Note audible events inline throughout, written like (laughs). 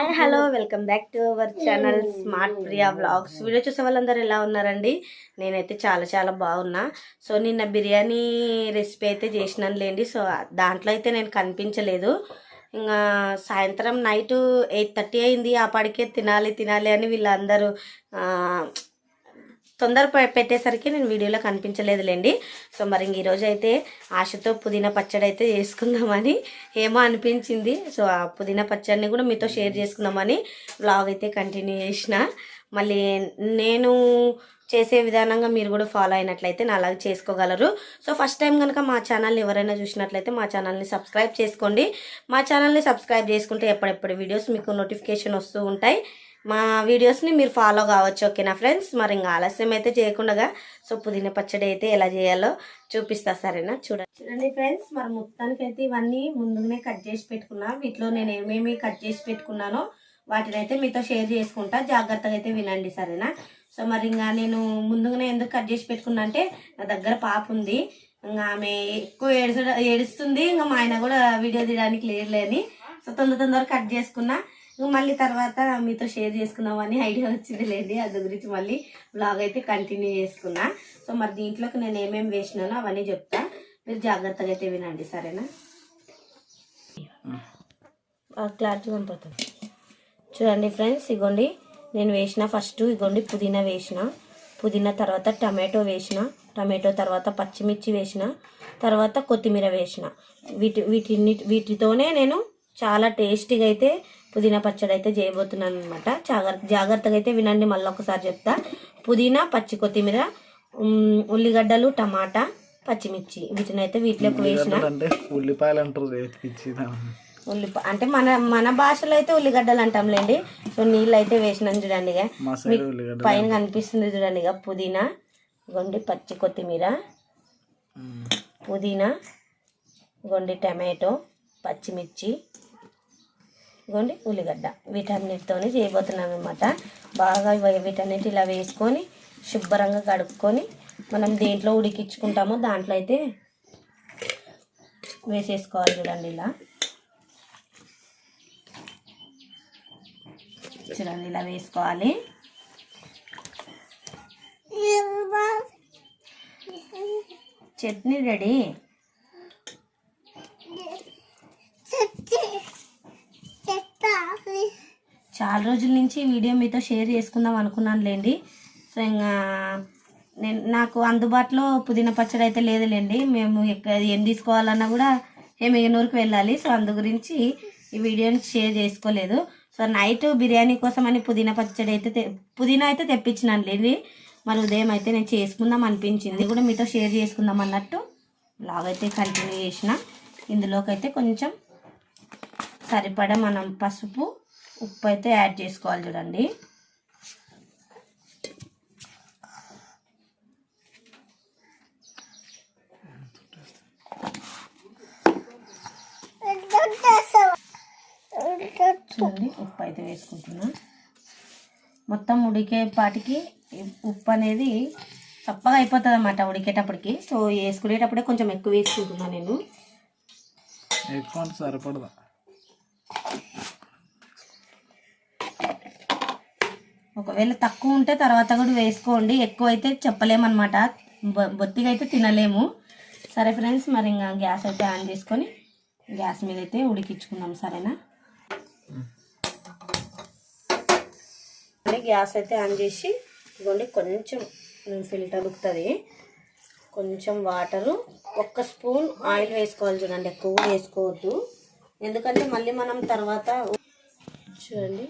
Hi hello welcome back to our channel smart Priya vlogs video చూసే వాళ్ళందరూ ఎలా ఉన్నారండి? నేనైతే చాలా చాలా బాగున్నా. సో నిన్న బిర్యానీ రెసిపీ అయితే చేసినాను లేండి సో దాంట్లో అయితే నేను కనిపించలేదు. ఇంకా సాయంత్రం నైట్ ఎయిట్ థర్టీ అయింది. ఆ పడికే తినాలి తినాలి అని వీళ్ళందరూ తొందర పెట్టేసరికి నేను వీడియోలో కనిపించలేదులేండి. సో మరి ఇంక ఈరోజు అయితే ఆశతో పుదీనా పచ్చడి అయితే చేసుకుందామని ఏమో అనిపించింది. సో ఆ పుదీనా పచ్చడిని కూడా మీతో షేర్ చేసుకుందామని బ్లాగ్ అయితే కంటిన్యూ చేసిన. మళ్ళీ నేను చేసే విధానంగా మీరు కూడా ఫాలో అయినట్లయితే నా అలాగే చేసుకోగలరు. సో ఫస్ట్ టైం కనుక మా ఛానల్ని ఎవరైనా చూసినట్లయితే మా ఛానల్ని సబ్స్క్రైబ్ చేసుకోండి. మా ఛానల్ని సబ్స్క్రైబ్ చేసుకుంటే ఎప్పుడెప్పుడు వీడియోస్ మీకు నోటిఫికేషన్ వస్తూ ఉంటాయి. మా వీడియోస్ని మీరు ఫాలో కావచ్చు ఓకేనా ఫ్రెండ్స్ మరి ఇంకా ఆలస్యం అయితే చేయకుండా సో పుదీనా పచ్చడి అయితే ఎలా చేయాలో చూపిస్తా సరేనా? చూడండి చూడండి ఫ్రెండ్స్ మరి మొత్తానికి అయితే ఇవన్నీ ముందుగానే కట్ చేసి పెట్టుకున్నా. వీటిలో నేను ఏమేమి కట్ చేసి పెట్టుకున్నానో వాటిని అయితే మీతో షేర్ చేసుకుంటా. జాగ్రత్తగా అయితే వినండి సరేనా? సో మరి ఇంకా నేను ముందుగానే ఎందుకు కట్ చేసి పెట్టుకున్నా అంటే నా దగ్గర పాప ఉంది. ఇంకా ఆమె ఎక్కువ ఏడుచ ఏడుస్తుంది. ఇంకా మా ఆయన కూడా వీడియో తీయడానికి లేదులేని సో తొందర తొందర కట్ చేసుకున్నా. ఇంకా మళ్ళీ తర్వాత మీతో షేర్ చేసుకుందామని ఐడియా వచ్చింది లేండి. అది గురించి మళ్ళీ బ్లాగ్ అయితే కంటిన్యూ చేసుకున్నా. సో మరి దీంట్లోకి నేను ఏమేమి వేసినానో అవన్నీ చెప్తా. మీరు జాగ్రత్తగా అయితే వినండి సరేనా? క్లారిటీ కనపడుతుంది చూడండి ఫ్రెండ్స్ ఇగోండి. నేను వేసిన ఫస్ట్ ఇగోండి పుదీనా వేసిన. పుదీనా తర్వాత టమాటో వేసిన. టమాటో తర్వాత పచ్చిమిర్చి వేసిన. తర్వాత కొత్తిమీర వేసిన. వీటి వీటిని వీటితోనే నేను చాలా టేస్టీగా అయితే పుదీనా పచ్చడి అయితే చేయబోతున్నాను అనమాట జాగ్రత్త జాగ్రత్తగా అయితే వినండి మళ్ళీ ఒకసారి చెప్తా. పుదీనా పచ్చి కొత్తిమీర ఉల్లిగడ్డలు టమాటా పచ్చిమిర్చి. వీటినైతే వీటిలోకి వేసిన. ఉల్లిపాయలు అంటారు ఉల్లిపాయ అంటే మన మన భాషలో అయితే ఉల్లిగడ్డలు అంటాంలేండి. సో నీళ్ళు అయితే వేసినాను చూడండి పైన కనిపిస్తుంది చూడండి ఇక పుదీనా. గొండి పచ్చి కొత్తిమీర. పుదీనా. గొండి టమాటో పచ్చిమిర్చి. గొండి ఉల్లిగడ్డ. వీటన్నిటితోనే చేయబోతున్నాను అనమాట బాగా వీటన్నిటి ఇలా వేసుకొని శుభ్రంగా కడుక్కొని మనం దేంట్లో ఉడికించుకుంటామో దాంట్లో అయితే వేసేసుకోవాలి చూడండి ఇలా. చూడండి ఇలా వేసుకోవాలి. చట్నీ రెడీ. చాలా రోజుల నుంచి వీడియో మీతో షేర్ చేసుకుందాం అనుకున్నాను లేండి. సో ఇంకా నేను నాకు అందుబాటులో పుదీనా పచ్చడి అయితే లేదులేండి. మేము ఎక్కడ ఏం తీసుకోవాలన్నా కూడా ఏమిగనూరుకు వెళ్ళాలి. సో అందు గురించి ఈ వీడియోని షేర్ చేసుకోలేదు. సో నైట్ బిర్యానీ కోసం అని పుదీనా పచ్చడి అయితే పుదీనా అయితే తెప్పించినాను లేని మరి ఉదయం అయితే నేను చేసుకుందాం అనిపించింది. కూడా మీతో షేర్ చేసుకుందాం అన్నట్టు లాగైతే కంటిన్యూ చేసిన. ఇందులోకైతే కొంచెం సరిపడా మనం పసుపు ఉప్పు అయితే యాడ్ చేసుకోవాలి చూడండి. చూడండి ఉప్పు అయితే వేసుకుంటున్నా. మొత్తం ఉడికేపాటికి ఈ ఉప్పు అనేది చప్పగా అయిపోతుంది అన్నమాట ఉడికేటప్పటికి. సో వేసుకునేటప్పుడే కొంచెం ఎక్కువ వేసుకుంటున్నా నేను. ఎక్కువ సరిపడదా? ఒకవేళ తక్కువ ఉంటే తర్వాత కూడా వేసుకోండి. ఎక్కువ అయితే చెప్పలేమన్నమాట బొత్తిగా అయితే తినలేము. సరే ఫ్రెండ్స్ మరి ఇంకా గ్యాస్ అయితే ఆన్ చేసుకొని గ్యాస్ మీద అయితే ఉడికించుకుందాం. సరేనా? గ్యాస్ అయితే ఆన్ చేసి ఇదిగోండి కొంచెం ఫిల్టర్ ఉడుకుతుంది. కొంచెం వాటరు ఒక్క స్పూన్ ఆయిల్ వేసుకోవాలి చూడండి ఎక్కువ వేసుకోవద్దు. ఎందుకంటే మళ్ళీ మనం తర్వాత చూడండి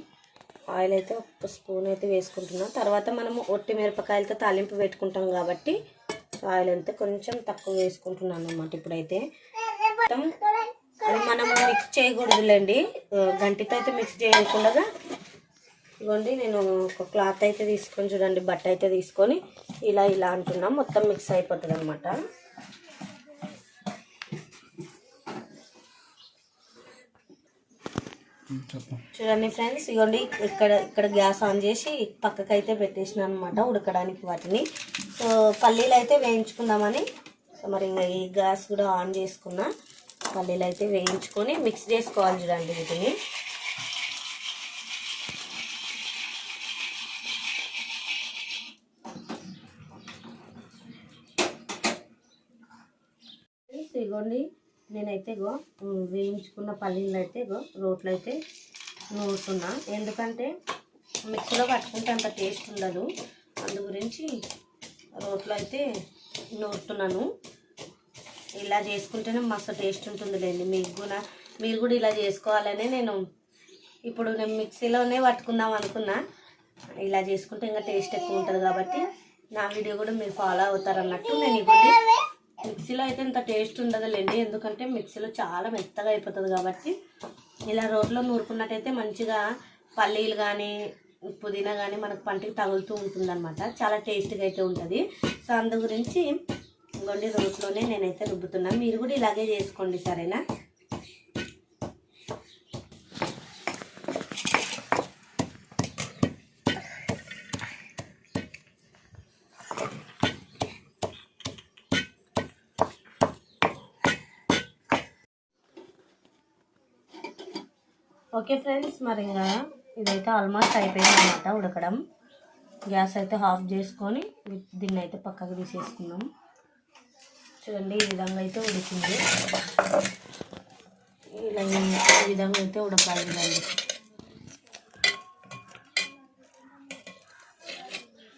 ఆయిల్ అయితే ఒక స్పూన్ అయితే వేసుకుంటున్నాం. తర్వాత మనము ఒట్టి మిరపకాయలతో తాలింపు పెట్టుకుంటాం కాబట్టి ఆయిల్ అయితే కొంచెం తక్కువ వేసుకుంటున్నాను అన్నమాట ఇప్పుడైతే. అది మనము మిక్స్ చేయకూడదులేండి. గంటితో అయితే మిక్స్ చేయకుండా ఇదిగోండి నేను ఒక క్లాత్ అయితే తీసుకొని చూడండి బట్ట అయితే తీసుకొని ఇలా ఇలా అంటున్నాం. మొత్తం మిక్స్ అయిపోతుంది అనమాట చూడండి ఫ్రెండ్స్ ఇగోండి ఇక్కడ ఇక్కడ గ్యాస్ ఆన్ చేసి పక్కకి అయితే పెట్టేసిన అనమాట ఉడకడానికి వాటిని. సో పల్లీలు అయితే వేయించుకుందామని. సో మరి ఇంకా ఈ గ్యాస్ కూడా ఆన్ చేసుకున్నా. పల్లీలు అయితే వేయించుకొని మిక్స్ చేసుకోవాలి చూడండి వీటిని ఇదిగోండి నేనైతే గో వేయించుకున్న పల్లీలు అయితే గో రోట్లో అయితే నూరుతున్నా. ఎందుకంటే మిక్సీలో పట్టుకుంటే అంత టేస్ట్ ఉండదు. అందు గురించి రోట్లో అయితే నూరుతున్నాను. ఇలా చేసుకుంటేనే మస్తు టేస్ట్ ఉంటుందిలేండి. మీకు కూడా మీరు కూడా ఇలా చేసుకోవాలని నేను ఇప్పుడు నేను మిక్సీలోనే పట్టుకుందాం అనుకున్నా. ఇలా చేసుకుంటే ఇంకా టేస్ట్ ఎక్కువ ఉంటుంది కాబట్టి నా వీడియో కూడా మీరు ఫాలో అవుతారు అన్నట్టు నేను ఇప్పుడు మిక్సీలో అయితే ఇంత టేస్ట్ ఉండదులేండి. ఎందుకంటే మిక్సీలో చాలా మెత్తగా అయిపోతుంది కాబట్టి ఇలా రోట్లో నూరుకున్నట్టయితే మంచిగా పల్లీలు కానీ పుదీనా కానీ మనకు పంటికి తగులుతూ ఉంటుంది చాలా టేస్ట్గా అయితే ఉంటుంది. సో అందు గురించి ఇంకోండి రోట్లోనే నేనైతే రుబ్బుతున్నాను మీరు కూడా ఇలాగే చేసుకోండి సరేనా? ఓకే ఫ్రెండ్స్ మరి ఇంకా ఇదైతే ఆల్మోస్ట్ అయిపోయింది అనమాట ఉడకడం. గ్యాస్ అయితే ఆఫ్ చేసుకొని దీన్ని అయితే పక్కకు తీసేసుకున్నాం చూడండి ఈ విధంగా అయితే ఉడికింది. ఇలా ఈ- ఈ విధంగా అయితే ఉడకాలి చూడండి.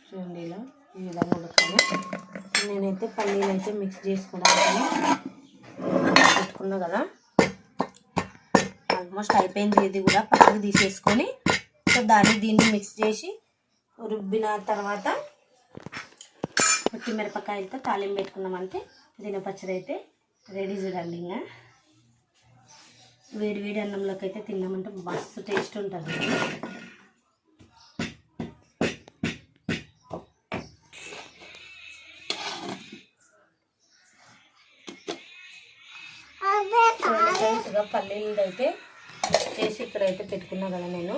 చూడండి ఇలా ఈ విధంగా ఉడకాలి. నేనైతే పల్లీలు అయితే మిక్స్ చేసుకోవడానికి పెట్టుకున్నా కదా. ఆల్మోస్ట్ అయిపోయింది ఇది కూడా పక్కకు తీసేసుకొని సో దాన్ని దీన్ని మిక్స్ చేసి రుబ్బిన తర్వాత మిరపకాయలతో తాలింపు పెట్టుకున్నామంటే పుదీనా పచ్చడి అయితే రెడీ చూడండి ఇంకా. వేడి వేడి అన్నంలోకి అయితే తిన్నామంటే మస్తు టేస్ట్ ఉంటుంది. పల్లీలు అయితే చేసి ఇక్కడైతే పెట్టుకున్నా కదా నేను.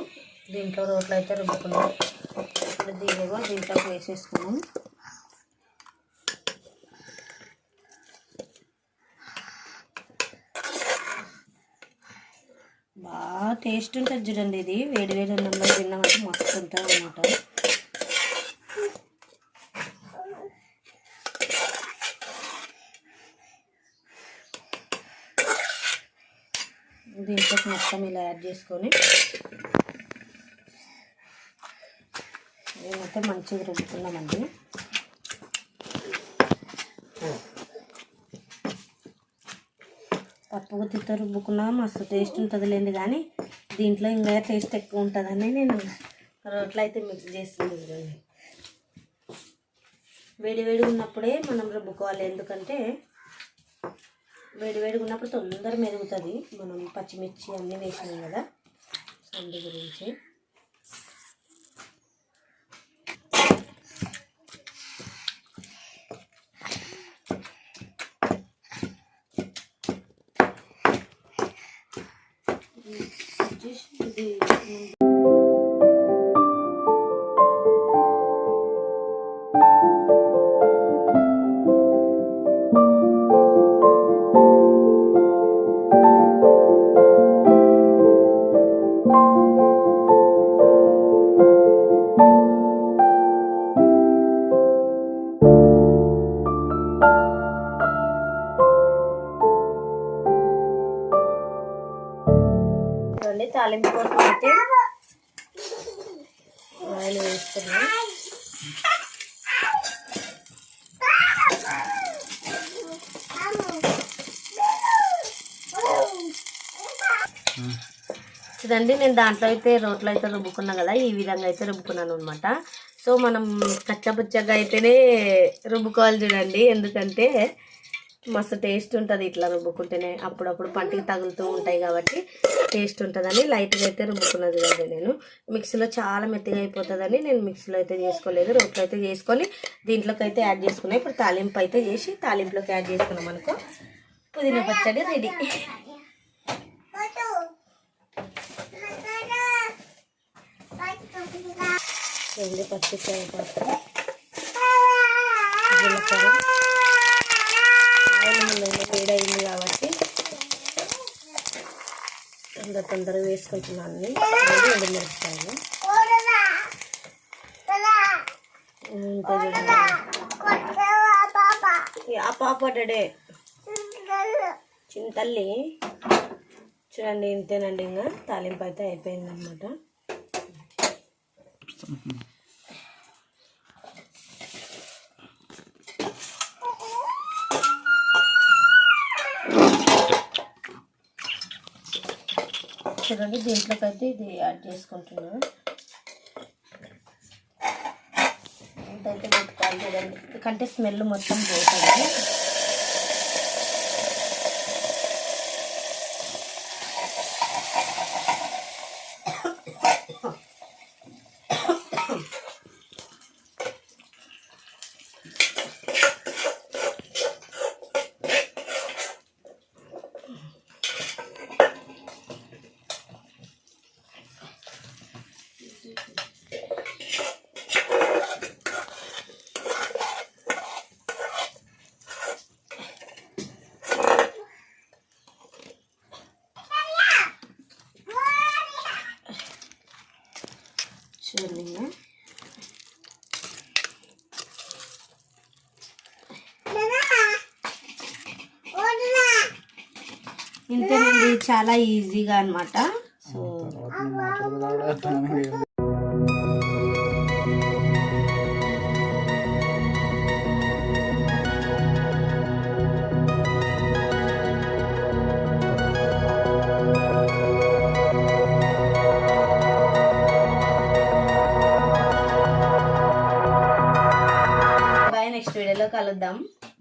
దీంట్లో రోట్లో అయితే రుబ్బుకున్నాను ఇప్పుడు దీనిగా దీంట్లో వేసేసుకున్నాం. బాగా టేస్ట్ ఉంటుంది చూడండి ఇది. వేడి వేడి అన్నంలో తిన్నామంటే మస్తు ఉంటుంది అన్నమాట దీంట్లో మొత్తం ఇలా యాడ్ చేసుకొని నేనైతే మంచిగా రుబ్బుకున్నామండి. పప్పు గుత్తితో రుబ్బుకున్నా మస్తు టేస్ట్ ఉంటుంది లేండి కానీ దీంట్లో ఇంకా టేస్ట్ ఎక్కువ ఉంటుందని నేను రోట్లో అయితే మిక్స్ చేస్తుంది చూడండి. వేడి వేడిగా ఉన్నప్పుడే మనం రుబ్బుకోవాలి ఎందుకంటే వేడి వేడిగా ఉన్నప్పుడు తొందర మెరుగుతుంది మనం పచ్చిమిర్చి అన్నీ వేసినాం కదా అందు గురించి. ఇది ఆయిల్ వేస్తున్నాం చూడండి నేను దాంట్లో అయితే రోట్లో అయితే రుబ్బుకున్నా కదా ఈ విధంగా అయితే రుబ్బుకున్నాను అనమాట సో మనం కచ్చపుచ్చగా అయితేనే రుబ్బుకోవాలి చూడండి ఎందుకంటే మస్తు టేస్ట్ ఉంటుంది ఇట్లా రుబ్బుకుంటేనే. అప్పుడప్పుడు పంటికి తగులుతూ ఉంటాయి కాబట్టి టేస్ట్ ఉంటుందని లైట్గా అయితే రుబ్బుకున్నది కదా నేను. మిక్సీలో చాలా మెత్తగా అయిపోతుందని నేను మిక్సీలో అయితే చేసుకోలేదు. రోట్లో అయితే చేసుకొని దీంట్లోకి అయితే యాడ్ చేసుకున్నాను ఇప్పుడు తాలింపు అయితే చేసి తాలింపులోకి యాడ్ చేసుకున్నాం అనుకో. పుదీనా పచ్చడి రెడీ. (laughs) పప్పు (laughs) జీలకర్ర. ఆయిల్ ముందు వేడైంది కాబట్టి తొందర తొందరగా వేసుకుంటున్నాను. అన్ని మిరపకాయలు. ఇంకా చూడండి. ఆ పాప డాడే చింతల్లి చూడండి ఇంతేనండి ఇంకా. తాలింపు అయితే అయిపోయిందనమాట చూడండి దీంట్లోకి అయితే ఇది యాడ్ చేసుకుంటున్నాను. ఇంతైతే పెట్టుకోవాలి చూడండి. ఎందుకంటే స్మెల్ మొత్తం పోతుంది. చూడండి ఇంకా. ఇంతేనండి చాలా ఈజీగా అన్నమాట సో